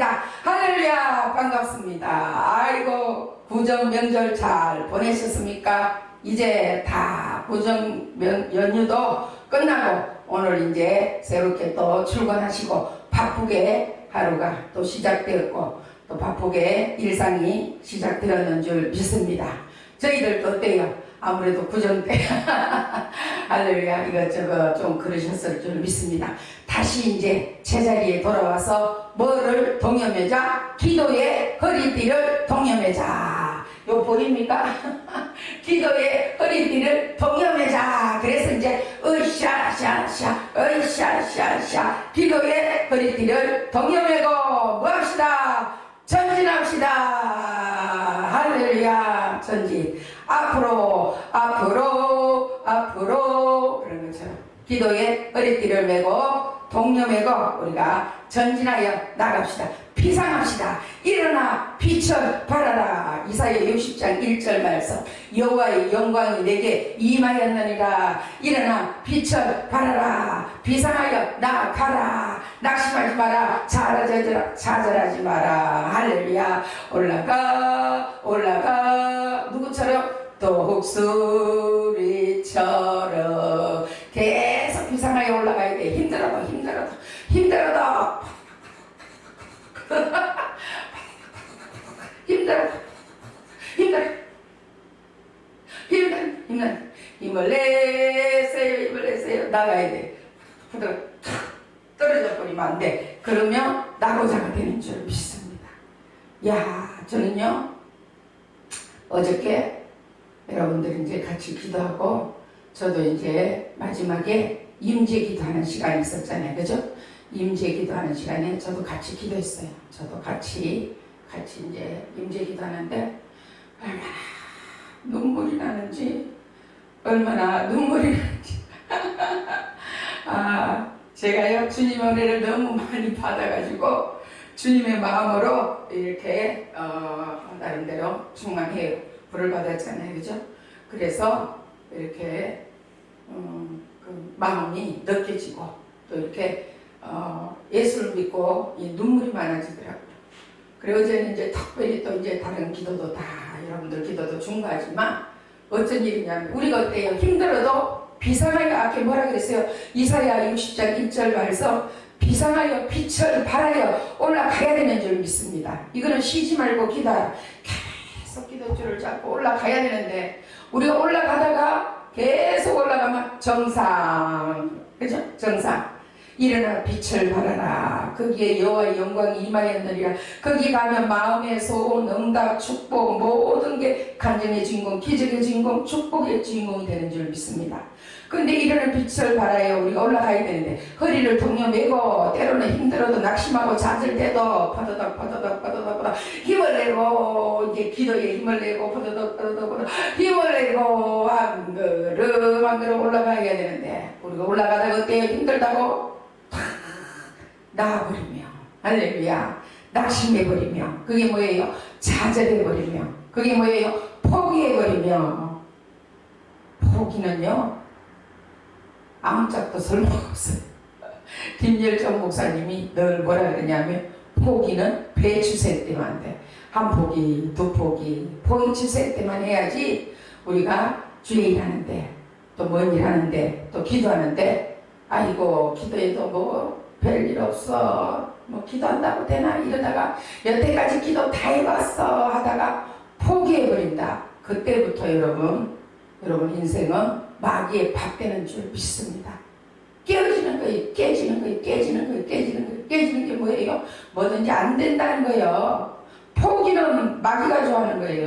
반갑습니다. 할렐루야 반갑습니다. 아이고 구정 명절 잘 보내셨습니까? 이제 다 구정 명, 연휴도 끝나고 오늘 이제 새롭게 또 출근하시고 바쁘게 하루가 또 시작되었고 또 바쁘게 일상이 시작되었는 줄 믿습니다. 저희들도 어때요? 아무래도 구정 때 할렐루야 이것저것 좀 그러셨을 줄 믿습니다. 다시 이제 제자리에 돌아와서 뭐를 동여매자? 기도의 허리띠를 동여매자. 요 보입니까? 기도의 허리띠를 동여매자. 그래서 이제 으쌰샤샤 으쌰샤샤 기도의 허리띠를 동여매고 뭐 합시다? 전진합시다. 할렐루야 전진. 앞으로 앞으로 앞으로 그런 것처럼 기도의 허리띠를 메고 동료 메고 우리가 전진하여 나갑시다. 비상합시다. 일어나 빛을 발하라. 이사야 60장 1절 말씀. 여호와의 영광이 내게 임하였느니라. 일어나 빛을 발하라. 비상하여 나가라. 낙심하지 마라. 좌절하지, 좌절하지 마라. 할렐루야. 올라가 올라가. 누구처럼? 독수리처럼. 계속 비상하게 올라가야 돼. 힘들어도 힘들어도. 힘들어도. 힘들어. 힘들어. 힘들어. 힘들어. 힘을 내세요. 힘을 내세요. 나가야 돼. 힘들어 떨어져 버리면 안 돼. 그러면 나고자가 되는 줄 믿습니다. 야 저는요 어저께 여러분들 이제 같이 기도하고 저도 이제 마지막에 임재 기도하는 시간이 있었잖아요. 그죠? 임재 기도하는 시간에 저도 같이 기도했어요. 저도 같이 같이 이제 임재 기도하는데 얼마나 눈물이 나는지 얼마나 눈물이 나는지 아 제가요 주님의 은혜를 너무 많이 받아가지고 주님의 마음으로 이렇게 어, 나름대로 중앙에 불을 받았잖아요, 그죠? 그래서 이렇게 음, 그 마음이 느껴지고 또 이렇게 어, 예수를 믿고 이 눈물이 많아지더라고요. 그리고 저는 이제 특별히 또 이제 다른 기도도 다 여러분들 기도도 중요하지만 어떤 일이냐면 우리가 어때요? 힘들어도 비상하여 아까 뭐라 그랬어요? 이사야 60장 1절 말씀 비상하여 빛을 발하여 올라가야 되는 줄 믿습니다. 이거는 쉬지 말고 기도하라. 계속 기도줄을 잡고 올라가야 되는데 우리가 올라가다가 계속 올라가면 정상 그죠? 정상 일어나 빛을 발하라. 거기에 여호와의 영광이 임하였느니라. 거기 가면 마음의 소원 응답 축복 모든 게 간증의 주인공 기적의 주인공 축복의 주인공이 되는 줄 믿습니다. 근데 이러는 빛을 발하여 우리가 올라가야 되는데 허리를 동여매고 때로는 힘들어도 낙심하고 좌절돼도 퍼더덕 퍼더덕 퍼더덕 퍼더덕 힘을 내고 이제 기도에 힘을 내고 퍼더덕 퍼더덕 퍼더덕 힘을 내고 한 걸음 한 걸음 올라가야 되는데 우리가 올라가다가 어때요? 힘들다고? 탁! 나와버리며 할렐루야. 낙심해버리며 그게 뭐예요? 좌절해버리며 그게 뭐예요? 포기해버리며 포기는요? 아무 짝도 설모없어요. 김열정 목사님이 늘 뭐라 그러냐면 포기는 배추새 때만 안 돼. 한 포기, 두 포기, 포기 추세 때만 해야지 우리가 주의 일하는데 또 뭔 일 하는데 또 기도하는데 아이고 기도해도 뭐 별일 없어. 뭐 기도한다고 되나? 이러다가 여태까지 기도 다 해봤어 하다가 포기해버린다. 그때부터 여러분 여러분 인생은 마귀의 밥 되는 줄 믿습니다. 깨어지는 거예요. 깨지는 거예요. 깨지는 거예요. 깨지는 거예요. 깨지는 게 뭐예요? 뭐든지 안 된다는 거예요. 포기는 마귀가 좋아하는 거예요